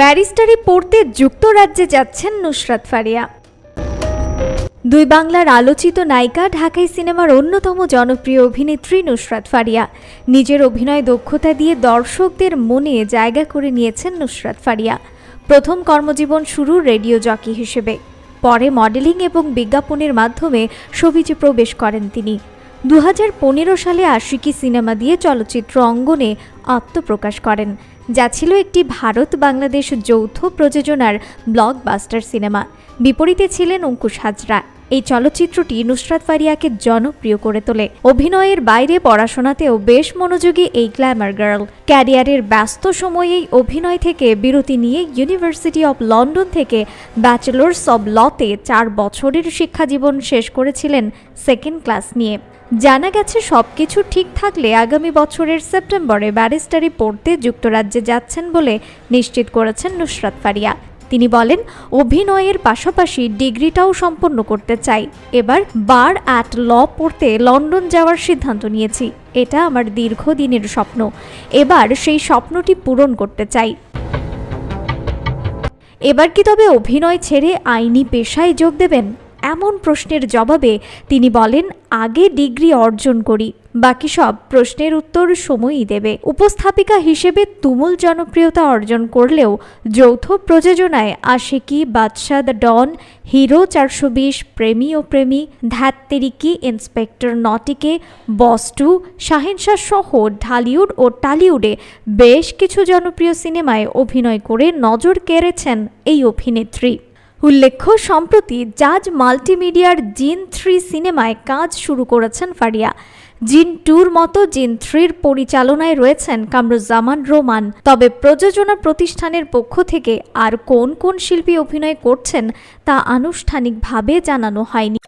ব্যারিস্টারি পড়তে যুক্তরাজ্যে যাচ্ছেন নুসরাত ফারিয়া। দুই বাংলার আলোচিত নায়িকা ঢাকাই সিনেমার অন্যতম জনপ্রিয় অভিনেত্রী নুসরাত ফারিয়া। নিজের অভিনয় দক্ষতা দিয়ে দর্শকদের মনে জায়গা করে নিয়েছেন নুসরাত ফারিয়া। প্রথম কর্মজীবন শুরু রেডিও জকি হিসেবে। পরে মডেলিং এবং বিজ্ঞাপনের মাধ্যমে সবিজে প্রবেশ করেন তিনি। দু হাজার পনেরো সালে আশিকি সিনেমা দিয়ে চলচ্চিত্র অঙ্গনে আত্মপ্রকাশ করেন। যা ছিল একটি ভারত বাংলাদেশ যৌথ প্রযোজনার ব্লকবাস্টার সিনেমা। বিপরীতে ছিলেন অঙ্কুশ হাজরা। এই চলচ্চিত্রটি নুসরাত ফারিয়াকে জনপ্রিয় করে তোলে। অভিনয়ের বাইরে পড়াশোনাতেও বেশ মনোযোগী এই গ্ল্যামার গার্ল। ক্যারিয়ারের ব্যস্ত সময়েই অভিনয় থেকে বিরতি নিয়ে ইউনিভার্সিটি অব লন্ডন থেকে ব্যাচেলর্স অব লতে চার বছরের শিক্ষাজীবন শেষ করেছিলেন সেকেন্ড ক্লাস নিয়ে। জানা গেছে, সবকিছু ঠিক থাকলে আগামী বছরের সেপ্টেম্বরে ব্যারিস্টারি পড়তে যুক্তরাজ্যে যাচ্ছেন বলে নিশ্চিত করেছেন নুসরাত ফারিয়া। তিনি বলেন, অভিনয়ের পাশাপাশি ডিগ্রিটাও সম্পন্ন করতে চাই। এবার বার অ্যাট ল পড়তে লন্ডন যাওয়ার সিদ্ধান্ত নিয়েছি। এটা আমার দীর্ঘদিনের স্বপ্ন। এবার সেই স্বপ্নটি পূরণ করতে চাই। এবার কি তবে অভিনয় ছেড়ে আইনি পেশায় যোগ দেবেন? এমন প্রশ্নের জবাবে তিনি বলেন, আগে ডিগ্রি অর্জন করি, বাকি সব প্রশ্নের উত্তর সময়ই দেবে। উপস্থাপিকা হিসেবে তুমুল জনপ্রিয়তা অর্জন করলেও যৌথ প্রযোজনায় আশিকি, বাদশাহ দ্য ডন, হিরো চারশো বিশ, প্রেমী ও প্রেমী ধ্যাত্তেরিকি ইন্সপেক্টর নটিকে বস্টু শাহেনশাহ সহ ঢালিউড ও টালিউডে বেশ কিছু জনপ্রিয় সিনেমায় অভিনয় করে নজর কেড়েছেন এই অভিনেত্রী। উল্লেখ্য, সম্প্রতি জাজ মাল্টিমিডিয়ার জিন থ্রি সিনেমায় কাজ শুরু করেছেন ফারিয়া। জিন টুর মতো জিন থ্রির পরিচালনায় রয়েছেন কামরুজ্জামান রোমান। তবে প্রযোজনা প্রতিষ্ঠানের পক্ষ থেকে আর কোন কোন শিল্পী অভিনয় করছেন তা আনুষ্ঠানিকভাবে জানানো হয়নি।